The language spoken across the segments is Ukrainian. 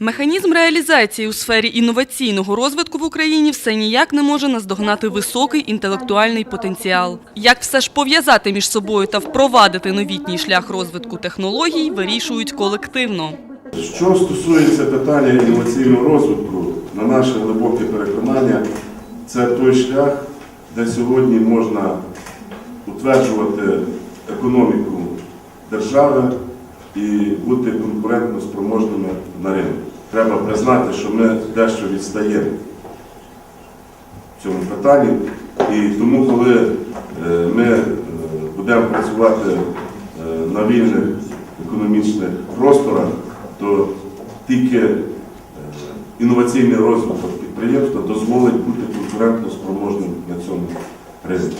Механізм реалізації у сфері інноваційного розвитку в Україні все ніяк не може наздогнати високий інтелектуальний потенціал. Як все ж пов'язати між собою та впровадити новітній шлях розвитку технологій, вирішують колективно. Що стосується питання інноваційного розвитку, на наше глибоке переконання, це той шлях, де сьогодні можна утверджувати економіку держави і бути конкурентно спроможними на ринку. Треба признати, що ми дещо відстаємо в цьому питанні. І тому, коли е, ми е, будемо працювати е, на вільних економічних просторах, то тільки інноваційний розвиток підприємства дозволить бути конкурентно спроможним на цьому ринку.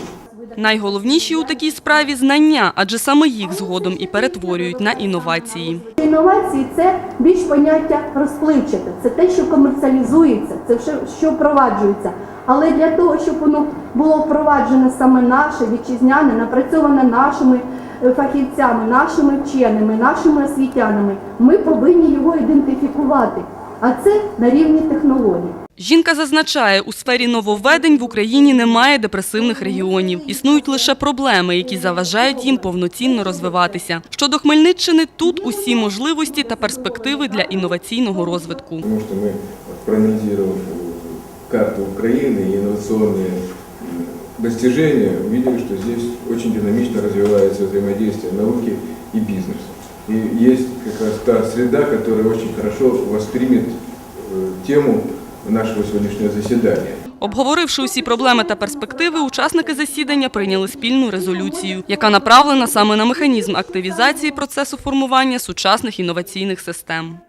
Найголовніші у такій справі знання, адже саме їх згодом і перетворюють на інновації. Інновації це більш поняття розпливчате, це те, що комерціалізується, це все, що впроваджується. Але для того, щоб воно було впроваджене саме наше, вітчизняне, напрацьоване нашими е, фахівцями, нашими вченими, нашими освітянами, ми повинні його ідентифікувати. А це на рівні технологій. Жінка зазначає, у сфері нововведень в Україні немає депресивних регіонів. Існують лише проблеми, які заважають їм повноцінно розвиватися. Щодо Хмельниччини, тут усі можливості та перспективи для інноваційного розвитку. Потому что мы, проанализировав э, карту Украины и инновационные м, достижения, увидели, что здесь очень динамично развивается взаимодействие науки и бизнеса. И есть как раз та среда, которая очень хорошо воспримет э, тему нашего сегодняшнего заседания. Обговоривши усі проблеми та перспективи, учасники засідання прийняли спільну резолюцію, яка направлена саме на механізм активізації процесу формування сучасних інноваційних систем.